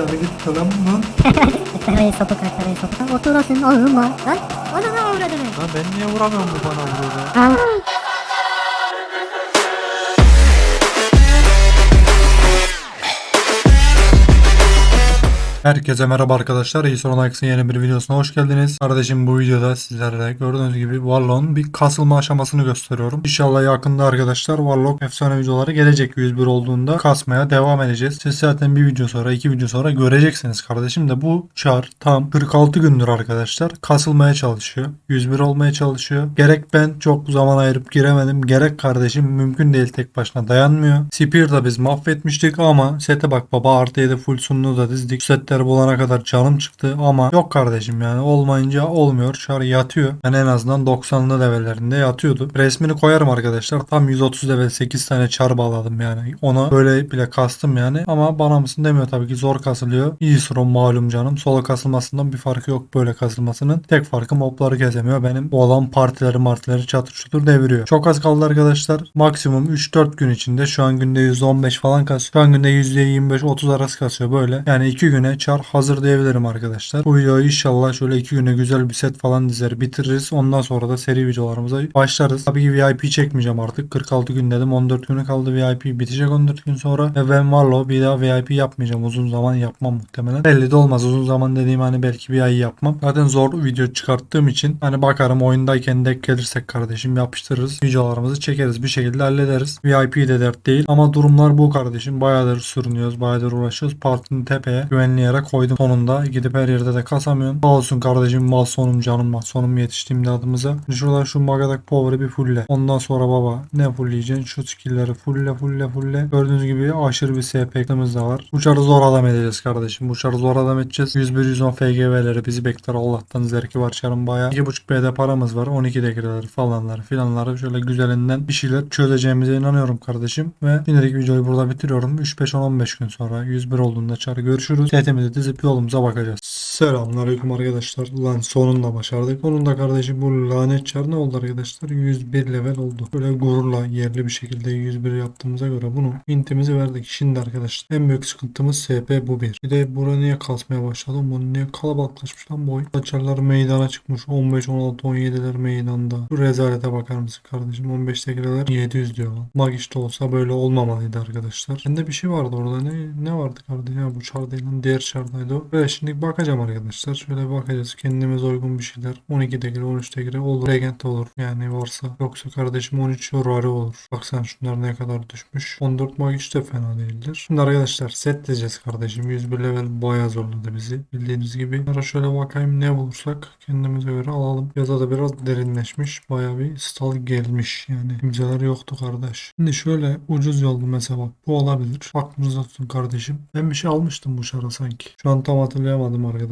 Dışarı git lan lan. Karayı sapı karayı sapı. Oturasın ağıma. Lan ona ne uğradın? Lan ben niye vuramıyorum bu bana vuruyor? Herkese merhaba arkadaşlar. İSON X'in yeni bir videosuna hoş geldiniz. Kardeşim bu videoda sizlerle gördüğünüz gibi Warlock'un bir kasılma aşamasını gösteriyorum. İnşallah yakında arkadaşlar Warlock efsane videoları gelecek 101 olduğunda kasmaya devam edeceğiz. Siz zaten bir video sonra iki video sonra göreceksiniz kardeşim de bu çar tam 46 gündür arkadaşlar kasılmaya çalışıyor. 101 olmaya çalışıyor. Gerek ben çok zaman ayırıp giremedim. Gerek kardeşim mümkün değil tek başına dayanmıyor. Spear'da biz mahvetmiştik ama sete bak baba artı 7 full sununu da dizdik. Setleri bulana kadar canım çıktı ama yok kardeşim yani olmayınca olmuyor. Çar yatıyor. Ben en azından 90'lı levellerinde yatıyordu. Resmini koyarım arkadaşlar. Tam 130 level 8 tane çar bağladım yani. Ona böyle bile kastım yani. Ama bana mısın demiyor tabii ki zor kasılıyor. İyi sorun malum canım. Solo kasılmasından bir farkı yok böyle kasılmasının. Tek farkı mobları kesemiyor. Benim olan partileri martileri çatır çutur deviriyor. Çok az kaldı arkadaşlar. Maksimum 3-4 gün içinde şu an günde %15 falan kasıyor. Şu an günde %25-30 arası kasıyor böyle. Yani 2 güne çar hazır diyebilirim arkadaşlar. Bu videoyu inşallah şöyle 2 güne güzel bir set falan dizer bitiririz. Ondan sonra da seri videolarımıza başlarız. Tabii ki VIP çekmeyeceğim artık. 46 gün dedim. 14 günü kaldı VIP bitecek 14 gün sonra. Ve ben Marlo bir daha VIP yapmayacağım. Uzun zaman yapmam muhtemelen. Belli de olmaz. Uzun zaman dediğim hani belki bir ay yapmam. Zaten zor video çıkarttığım için hani bakarım oyundayken denk gelirsek kardeşim yapıştırırız. Videolarımızı çekeriz. Bir şekilde hallederiz. VIP de dert değil. Ama durumlar bu kardeşim. Bayağıdır sürünüyoruz. Bayağıdır uğraşıyoruz. Partinin tepeye güvenli yere koydum. Sonunda gidip her yerde de kasamıyorum. Sağ olsun kardeşim mal sonum canım mal sonum yetişti imdadımıza. Şimdi şuradan şu Magadak Power'ı bir fulle. Ondan sonra baba ne fullleyeceksin? Şu skill'leri fulle fulle fulle. Gördüğünüz gibi aşırı bir SP'miz de var. Bu çarı zor adam edeceğiz kardeşim. Bu çarı zor adam edeceğiz. 101-110 FGV'leri bizi bekler. Allah'tan zerki var çarın bayağı. 2.5 B'de paramız var. 12 dekireleri falanları filanları şöyle güzelinden bir şeyler çözeceğimize inanıyorum kardeşim. Ve şimdilik videoyu burada bitiriyorum. 3-5-10-15 gün sonra 101 olduğunda çarı görüşürüz. Setimizi dizip yolumuza bakacağız. Selamünaleyküm arkadaşlar. Lan sonunda başardık. Sonunda kardeşim bu lanet çar ne oldu arkadaşlar? 101 level oldu. Böyle gururla yerli bir şekilde 101 yaptığımıza göre bunu intimizi verdik. Şimdi arkadaşlar en büyük sıkıntımız SP bu bir. Bir de bura niye kasmaya başladım? Bu niye kalabalıklaşmış lan boy? Çarlar meydana çıkmış. 15, 16, 17'ler meydanda. Bu rezalete bakar mısın kardeşim? 15 tekireler 700 diyor lan. Mag işte olsa böyle olmamalıydı arkadaşlar. Bende bir şey vardı orada. Ne ne vardı kardeşim? Ya bu çar değil lan. Diğer çardaydı o. Ve şimdi bakacağım arkadaşlar. Şöyle bakacağız. Kendimize uygun bir şeyler. 12 tekire 13 tekire olur. Regent olur. Yani varsa. Yoksa kardeşim 13 Rari olur. Baksan şunlar ne kadar düşmüş. 14 mag hiç de fena değildir. Şimdi arkadaşlar set diyeceğiz kardeşim. 101 level bayağı zorladı bizi. Bildiğiniz gibi. Bunlara şöyle bakayım ne bulursak kendimize göre alalım. Yaza da biraz derinleşmiş. Bayağı bir stal gelmiş. Yani imzalar yoktu kardeş. Şimdi şöyle ucuz yoldu mesela bak. Bu olabilir. Aklınızda tutun kardeşim. Ben bir şey almıştım bu şara sanki. Şu an tam hatırlayamadım arkadaşlar.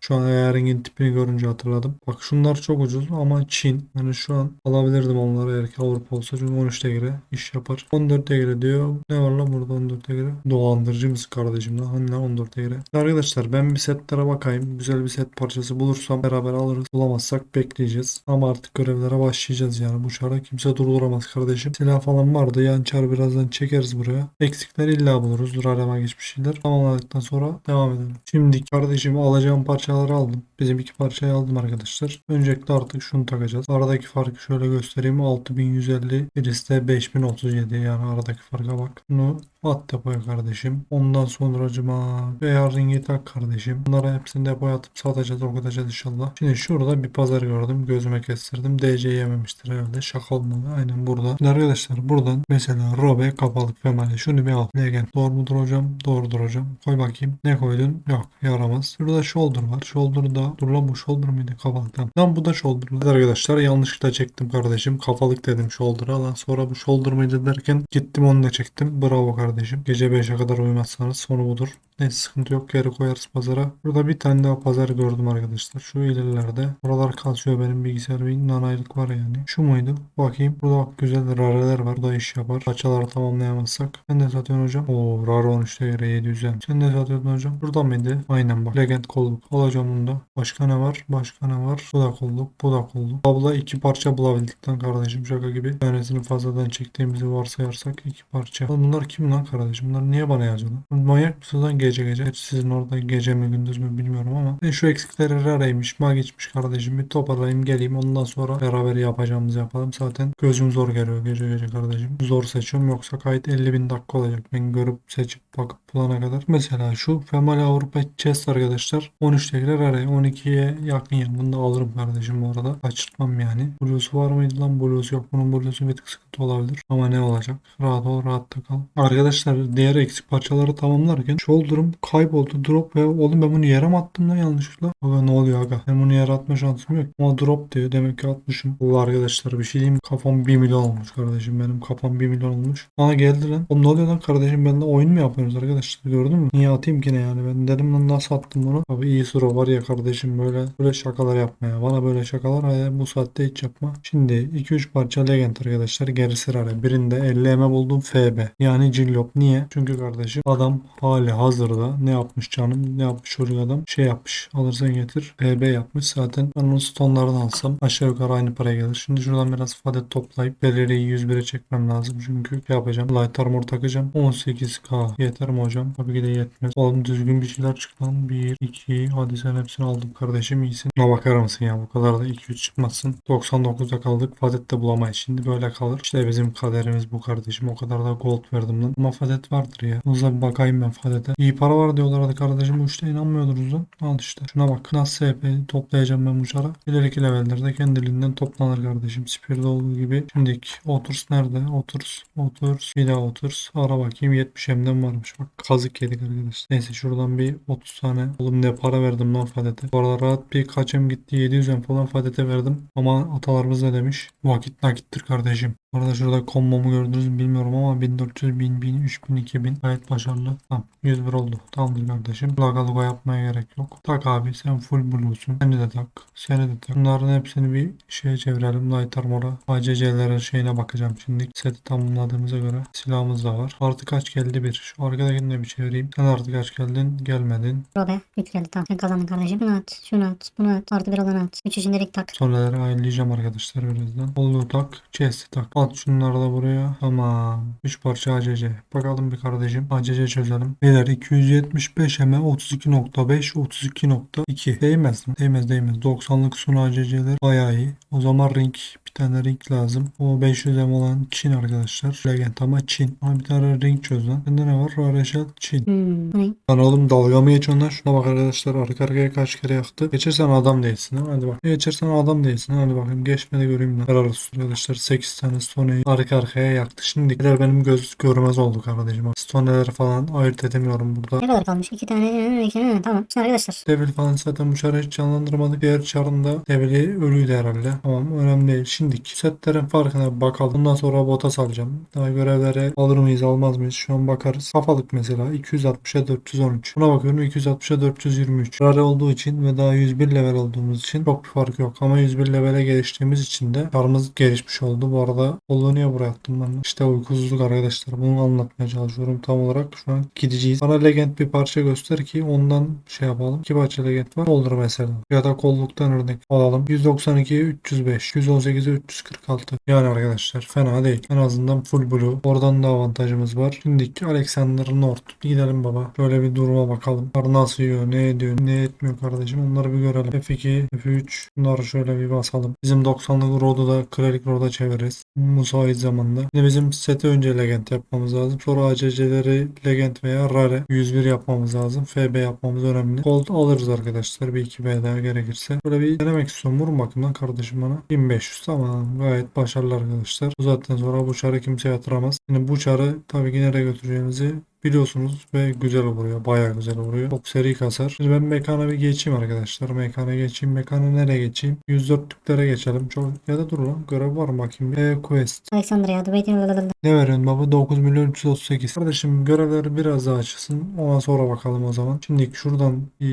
Şu an Earing'in tipini görünce hatırladım. Bak şunlar çok ucuz ama Çin. Yani şu an alabilirdim onları eğer ki Avrupa olsa. Çünkü 13'te göre iş yapar. 14'te göre diyor. Ne var lan burada 14'te göre? Dolandırıcı mısın kardeşim lan? Hani lan 14'te göre? Arkadaşlar ben bir setlere bakayım. Güzel bir set parçası bulursam beraber alırız. Bulamazsak bekleyeceğiz. Ama artık görevlere başlayacağız yani. Bu çara kimse durduramaz kardeşim. Silah falan vardı. Yan çar birazdan çekeriz buraya. Eksikler illa buluruz. Dur arama geçmiş şeyler. Tamamladıktan sonra devam edelim. Şimdi kardeşim alacağım parçaları aldım. Bizim iki parçayı aldım arkadaşlar. Öncelikle artık şunu takacağız. Aradaki farkı şöyle göstereyim. 6150 birisi de 5037 yani aradaki farka bak. Bunu at depoya kardeşim. Ondan sonra acıma veya ringi tak kardeşim. Bunları hepsini depoya atıp satacağız okutacağız inşallah. Şimdi şurada bir pazar gördüm. Gözüme kestirdim. DC yememiştir herhalde. Şaka olmalı. Aynen burada. Şimdi arkadaşlar buradan mesela Robe kapalık female. Şunu bir al. Legend. Doğru mudur hocam? Doğrudur hocam. Koy bakayım. Ne koydun? Yok yaramaz. Şurada shoulder var. Shoulder'da dur lan bu shoulder mıydı? Kafalıktan. Lan bu da shoulder. Evet arkadaşlar yanlışlıkla çektim kardeşim. Kafalık dedim shoulder'a. Lan sonra bu shoulder mıydı derken gittim onu da çektim. Bravo kardeşim. Gece 5'e kadar uyumazsanız sonu budur. Neyse sıkıntı yok geri koyarız pazara. Burada bir tane daha pazar gördüm arkadaşlar. Şu ilerlerde. Buralar kasıyor benim bilgisayar bir nanaylık var yani. Şu muydu? Bakayım. Burada güzel rareler var. Bu da iş yapar. Parçaları tamamlayamazsak. Sen ne satıyorsun hocam? Oo rare 13'te göre 700 yen. Sen ne satıyordun hocam? Burada mıydı? Aynen bak. Legend kolluk. Alacağım bunu da. Başka ne var? Başka ne var? Bu da kolluk. Bu da kolluk. Abla iki parça bulabildikten kardeşim şaka gibi. Tanesini fazladan çektiğimizi varsayarsak iki parça. Lan bunlar kim lan kardeşim? Bunlar niye bana yazıyor lan? Manyak mısın lan? Gece gece. Gerçi Sizin orada gece mi gündüz mü bilmiyorum ama. Ben şu eksikleri raraymış. Ma geçmiş kardeşim. Bir toparlayayım geleyim. Ondan sonra beraber yapacağımızı yapalım. Zaten gözüm zor geliyor gece gece kardeşim. Zor seçiyorum. Yoksa kayıt 50 bin dakika olacak. Ben görüp seçip bakıp bulana kadar. Mesela şu Femal Avrupa Chess arkadaşlar. 13'tekiler araya. 12'ye yakın yani. Bunu da alırım kardeşim bu arada. Kaçırtmam yani. Blues var mıydı lan? Blues yok. Bunun Blues'u bir tık sıkıntı olabilir. Ama ne olacak? Rahat ol, rahatta kal. Arkadaşlar diğer eksik parçaları tamamlarken shoulder'ım kayboldu. Drop ve oğlum ben bunu yere mi attım lan yanlışlıkla? Aga ne oluyor aga? Ben bunu yere atma şansım yok. Ama drop diyor. Demek ki atmışım. Bu arkadaşlar bir şey diyeyim. Kafam 1 milyon olmuş kardeşim. Benim kafam 1 milyon olmuş. Aa geldi lan. Oğlum ne oluyor lan kardeşim? Benimle oyun mu yapıyorsunuz arkadaşlar? Gördün mü? Niye atayım ki ne yani? Ben dedim lan nasıl attım bunu? Abi iyi sıra var ya kardeşim böyle böyle şakalar yapmaya. Bana böyle şakalar hayır, bu saatte hiç yapma. Şimdi 2-3 parça legend arkadaşlar. Geri sırayla. Birinde 50 eme buldum FB. Yani Cillop. Niye? Çünkü kardeşim adam hali hazırda ne yapmış canım? Ne yapmış çocuk adam? Şey yapmış. Alırsan getir. FB yapmış. Zaten ben onun stonlarını alsam aşağı yukarı aynı paraya gelir. Şimdi şuradan biraz fadet toplayıp belirleyi 101'e çekmem lazım. Çünkü şey yapacağım. Light armor takacağım. 18k. Yeter mi hocam? Tabii ki de yetmez. Oğlum düzgün bir şeyler çıktı lan. 1, 2. Hadi sen hepsini aldım kardeşim. iyisin. Buna bakar mısın ya? Bu kadar da 2-3 çıkmazsın. 99'da kaldık. Fadet de bulamayız. Şimdi böyle kalır. İşte bizim kaderimiz bu kardeşim. O kadar da gold verdim lan. Ama Fadet vardır ya. Hızla bir bakayım ben Fadet'e. İyi para var diyorlardı kardeşim. Bu işte inanmıyordunuz lan. Al işte. Şuna bak. Nasıl SP toplayacağım ben bu çara. İleriki levellerde kendiliğinden toplanır kardeşim. Spear'da olduğu gibi. Şimdiki oturs nerede? Oturs. Oturs. Bir daha oturs. Ara bakayım. 70 M'den varmış. Bak kazık yedik arkadaşlar. Neyse şuradan bir 30 tane. Oğlum ne para verdim lan Fadet'e. Bu arada rahat bir kaçım gitti. 700 M falan Fadet'e verdim. Ama atalarımız ne demiş? Vakit nakittir kardeşim. Bu arada şurada kombomu gördünüz mü bilmiyorum ama 1400, 1000, 1000, 3000, 2000 gayet başarılı. Tamam 101 oldu. Tamamdır kardeşim. Laga luga yapmaya gerek yok. Tak abi sen full blue'sun. Seni de tak. Seni de tak. Bunların hepsini bir şeye çevirelim. Light Armor'a. ACC'lerin şeyine bakacağım şimdi. Seti tamamladığımıza göre silahımız da var. Artı kaç geldi bir. Şu arkadakini de bir çevireyim. Sen artı kaç geldin? Gelmedin. Robe. Üç geldi tamam. Sen kazandın kardeşim. Şunu at. Şunu at. Bunu at. Artı bir olanı at. Üç şimdilik tak. Sonraları ayarlayacağım arkadaşlar birazdan. Olduğu tak. Chest'i tak. At şunları da buraya. Tamam. 3 parça ACC. Bakalım bir kardeşim. ACC çözelim. Beyler 275 hem 32.5 32.2 değmez mi? Değmez değmez. 90'lık sun ACC'ler bayağı iyi. O zaman ring bir tane ring lazım. O 500 M olan Çin arkadaşlar. Legend ama Çin. Ama bir tane ring çöz lan. Bende ne var? Rareshel Çin. Hmm. Lan oğlum dalga mı geçiyorsun lan? Şuna bak arkadaşlar arka arkaya kaç kere yaktı. Geçersen adam değilsin ha. Hadi bak. Geçersen adam değilsin. Hadi bakayım. Geçme de göreyim lan. Olsun arkadaşlar. 8 tane stoneyi arka arkaya yaktı. Şimdi benim göz görmez oldu kardeşim. Bak, Stoneleri falan ayırt edemiyorum burada. Ne kadar kalmış? İki tane. iki tane. Tamam. Şimdi arkadaşlar. Devil falan zaten bu çarı hiç canlandırmadık. Diğer çarında Devil'i ölüydü herhalde. Tamam önemli değil. Şimdiki setlerin farkına bakalım. Bundan sonra bota salacağım. Daha görevleri alır mıyız almaz mıyız? Şu an bakarız. Kafalık mesela 260'a 413. Buna bakıyorum 260'a 423. Rare olduğu için ve daha 101 level olduğumuz için çok bir fark yok. Ama 101 levele geliştiğimiz için de çarımız gelişmiş oldu. Bu arada olduğu niye buraya attım ben? İşte uykusuzluk arkadaşlar. Bunu anlatmaya çalışıyorum tam olarak. Şu an gideceğiz. Bana legend bir parça göster ki ondan şey yapalım. İki parça legend var. Olur mesela. Ya da kolluktan örnek alalım. 192'ye 305. 118'e 346. Yani arkadaşlar fena değil. En azından full blue. Oradan da avantajımız var. Şimdiki Alexander North. Gidelim baba. Şöyle bir duruma bakalım. Bunlar nasıl yiyor? Ne ediyor? Ne etmiyor kardeşim? Onları bir görelim. F2, F3. Bunları şöyle bir basalım. Bizim 90'lık Rod'u da Cleric Rod'a çeviririz. Müsait zamanda. Şimdi bizim seti önce legend yapmamız lazım. Sonra ACC'leri legend veya rare 101 yapmamız lazım. FB yapmamız önemli. Gold alırız arkadaşlar. Bir iki B daha gerekirse. Böyle bir denemek istiyorum. Vurun bakın lan kardeşim bana. 1500 tamam. Gayet başarılı arkadaşlar. Bu zaten sonra bu çarı kimse yatıramaz. Şimdi bu çarı tabii ki nereye götüreceğimizi biliyorsunuz ve güzel vuruyor. Bayağı güzel vuruyor. Çok seri kasar. Şimdi ben mekana bir geçeyim arkadaşlar. Mekana geçeyim. Mekana nereye geçeyim? 104'lüklere geçelim. Çok ya da dur lan. Görev var mı bakayım. E quest. Alexandria. Lalalala. Ne veriyorsun baba? 9 milyon 338. Kardeşim görevleri biraz daha açılsın. Ondan sonra bakalım o zaman. Şimdi şuradan ee,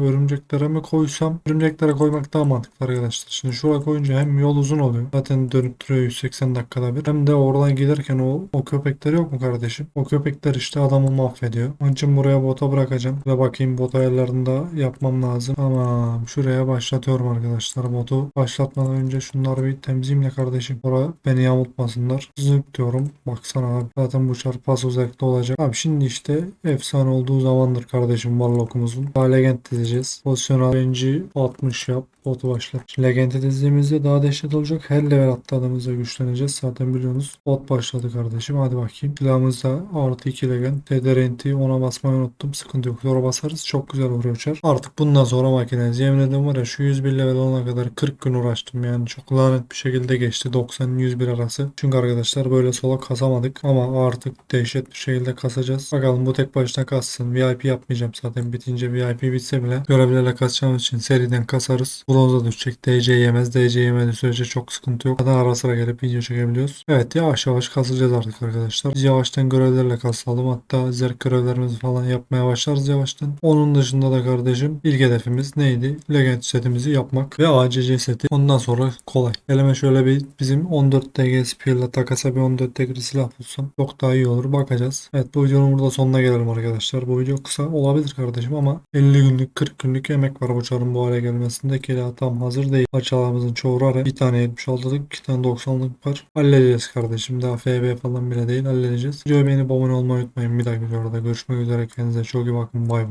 örümceklere mi koysam? Örümceklere koymak daha mantıklı arkadaşlar. Şimdi şuraya koyunca hem yol uzun oluyor. Zaten dönüp duruyor 180 dakikada bir. Hem de oradan giderken o, o köpekler yok mu kardeşim? O köpekler işte adamı mahvediyor. Onun buraya bota bırakacağım. Ve bakayım bot ayarlarını da yapmam lazım. Tamam. Şuraya başlatıyorum arkadaşlar botu. Başlatmadan önce şunları bir temizleyeyim kardeşim. Oraya beni yamultmasınlar. Zıp diyorum. Baksana abi. Zaten bu çarp pas özellikle olacak. Abi şimdi işte efsane olduğu zamandır kardeşim Warlock'umuzun. Daha legend dizeceğiz. Pozisyonel range'i 60 yap. Botu. Şimdi Legend'i dizdiğimizde daha dehşet olacak. Her level atladığımızda güçleneceğiz. Zaten biliyorsunuz. Bot başladı kardeşim. Hadi bakayım. Silahımızda artı 2 legend. TDRNT ona basmayı unuttum. Sıkıntı yok. Sonra basarız. Çok güzel vuruyor uçar. Artık bundan sonra makineniz. Yemin ederim var ya şu 101 level olana kadar 40 gün uğraştım yani. Çok lanet bir şekilde geçti. 90-101 arası. Çünkü arkadaşlar böyle sola kasamadık. Ama artık dehşet bir şekilde kasacağız. Bakalım bu tek başına kassın. VIP yapmayacağım zaten. Bitince VIP bitse bile görevlerle kasacağımız için seriden kasarız. Bronza düşecek. DC yemez. DC yemediği sürece çok sıkıntı yok. Zaten ara sıra gelip video çekebiliyoruz. Evet yavaş yavaş kasacağız artık arkadaşlar. Biz yavaştan görevlerle kasalım. Hatta zerk görevlerimizi falan yapmaya başlarız yavaştan. Onun dışında da kardeşim ilk hedefimiz neydi? Legend setimizi yapmak ve ACC seti. Ondan sonra kolay. Elime şöyle bir bizim 14 TG Spear'la takasa bir 14 TG silah bulsam çok daha iyi olur. Bakacağız. Evet bu videonun burada sonuna gelelim arkadaşlar. Bu video kısa olabilir kardeşim ama 50 günlük 40 günlük emek var bu çarın bu hale gelmesinde ki tam hazır değil. Parçalarımızın çoğu rare. Bir tane 76'lık, iki tane 90'lık var. Halledeceğiz kardeşim. Daha FB falan bile değil. Halledeceğiz. Videoyu beğenip abone olmayı unutmayın. Bir dahaki videoda görüşmek üzere. Kendinize çok iyi bakın. Bay bay.